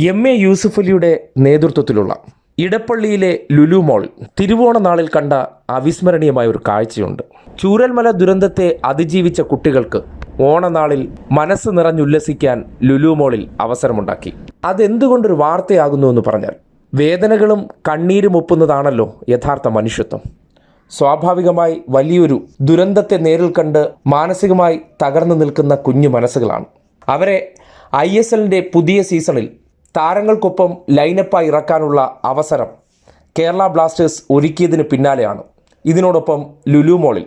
M A യൂസുഫലിയുടെ നേതൃത്വത്തിലുള്ള ഇടപ്പള്ളിയിലെ ലുലു മോൾ തിരുവോണ നാളിൽ കണ്ട അവിസ്മരണീയമായ ഒരു കാഴ്ചയുണ്ട്. ചൂരൽമല ദുരന്തത്തെ അതിജീവിച്ച കുട്ടികൾക്ക് ഓണനാളിൽ മനസ്സ് നിറഞ്ഞുല്ലസിക്കാൻ ലുലു മോളിൽ അവസരമുണ്ടാക്കി. അതെന്തുകൊണ്ടൊരു വാർത്തയാകുന്നു എന്ന് പറഞ്ഞാൽ വേദനകളും കണ്ണീരും ഒപ്പുന്നതാണല്ലോ യഥാർത്ഥ മനുഷ്യത്വം. സ്വാഭാവികമായി വലിയൊരു ദുരന്തത്തെ നേരിൽ കണ്ട് മാനസികമായി തകർന്നു നിൽക്കുന്ന കുഞ്ഞു മനസ്സുകളാണ്. അവരെ ഐ എസ് എല്ലിന്റെ പുതിയ സീസണിൽ താരങ്ങൾക്കൊപ്പം ലൈനപ്പായി ഇറക്കാനുള്ള അവസരം കേരള ബ്ലാസ്റ്റേഴ്സ് ഒരുക്കിയതിന് പിന്നാലെയാണ്. ഇതിനോടൊപ്പം ലുലു മോളിൽ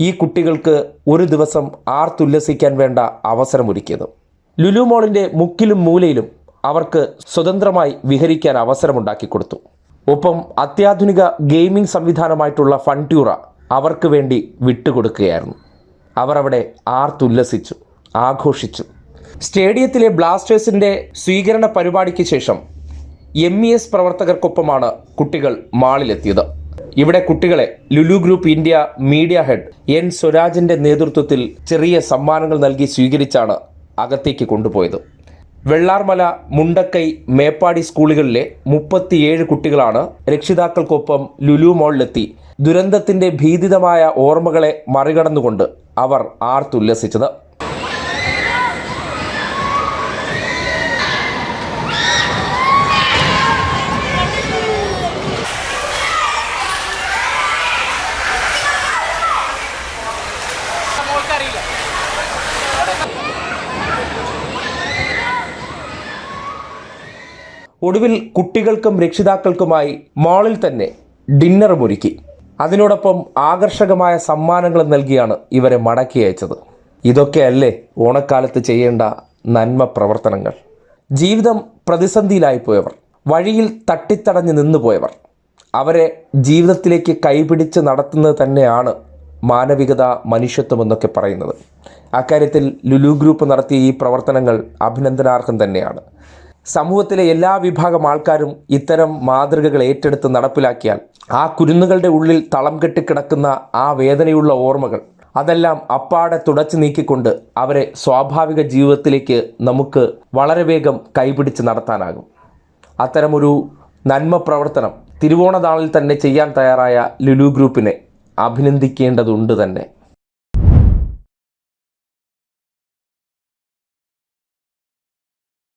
ഈ കുട്ടികൾക്ക് ഒരു ദിവസം ആർത്തുല്ലസിക്കാൻ വേണ്ട അവസരമൊരുക്കിയത്. ലുലു മോളിന്റെ മുക്കിലും മൂലയിലും അവർക്ക് സ്വതന്ത്രമായി വിഹരിക്കാൻ അവസരമുണ്ടാക്കി കൊടുത്തു. ഒപ്പം അത്യാധുനിക ഗെയിമിംഗ് സംവിധാനമായിട്ടുള്ള ഫൺട്യൂറ അവർക്ക് വേണ്ടി വിട്ടുകൊടുക്കുകയായിരുന്നു. അവർ അവിടെ ആർത്തുല്ലസിച്ചു ആഘോഷിച്ചു. സ്റ്റേഡിയത്തിലെ ബ്ലാസ്റ്റേഴ്സിന്റെ സ്വീകരണ പരിപാടിക്ക് ശേഷം എം ഇ എസ് പ്രവർത്തകർക്കൊപ്പമാണ് കുട്ടികൾ മാളിലെത്തിയത്. ഇവിടെ കുട്ടികളെ Lulu group India media head N സ്വരാജിന്റെ നേതൃത്വത്തിൽ ചെറിയ സമ്മാനങ്ങൾ നൽകി സ്വീകരിച്ചാണ് അകത്തേക്ക് കൊണ്ടുപോയത്. വെള്ളാർമല മുണ്ടക്കൈ മേപ്പാടി സ്കൂളുകളിലെ മുപ്പത്തിയേഴ് കുട്ടികളാണ് രക്ഷിതാക്കൾക്കൊപ്പം ലുലു മോളിലെത്തി. ദുരന്തത്തിന്റെ ഭീതിതമായ ഓർമ്മകളെ മറികടന്നുകൊണ്ട് അവർ ആർത്തുല്ലസിച്ചത്. ഒടുവിൽ കുട്ടികൾക്കും രക്ഷിതാക്കൾക്കുമായി മാളിൽ തന്നെ ഡിന്നറും ഒരുക്കി. അതിനോടൊപ്പം ആകർഷകമായ സമ്മാനങ്ങളും നൽകിയാണ് ഇവരെ മടക്കി അയച്ചത്. ഇതൊക്കെയല്ലേ ഓണക്കാലത്ത് ചെയ്യേണ്ട നന്മ പ്രവർത്തനങ്ങൾ? ജീവിതം പ്രതിസന്ധിയിലായിപ്പോയവർ വഴിയിൽ തട്ടിത്തടഞ്ഞ് നിന്നുപോയവർ അവരെ ജീവിതത്തിലേക്ക് കൈപിടിച്ച് നടത്തുന്നത് തന്നെയാണ് മാനവികത മനുഷ്യത്വം എന്നൊക്കെ പറയുന്നത്. അക്കാര്യത്തിൽ ലുലു ഗ്രൂപ്പ് നടത്തിയ ഈ പ്രവർത്തനങ്ങൾ അഭിനന്ദനാർഹം തന്നെയാണ്. സമൂഹത്തിലെ എല്ലാ വിഭാഗം ആൾക്കാരും ഇത്തരം മാതൃകകൾ ഏറ്റെടുത്ത് നടപ്പിലാക്കിയാൽ ആ കുരുന്നുകളുടെ ഉള്ളിൽ തളം കെട്ടിക്കിടക്കുന്ന ആ വേദനയുള്ള ഓർമ്മകൾ അതെല്ലാം അപ്പാടെ തുടച്ചു നീക്കിക്കൊണ്ട് അവരെ സ്വാഭാവിക ജീവിതത്തിലേക്ക് നമുക്ക് വളരെ വേഗം കൈപിടിച്ച് നടത്താനാകും. അത്തരമൊരു നന്മ പ്രവർത്തനം തിരുവോണനാളിൽ തന്നെ ചെയ്യാൻ തയ്യാറായ ലുലു ഗ്രൂപ്പിനെ അഭിനന്ദിക്കേണ്ടതുണ്ട് തന്നെ.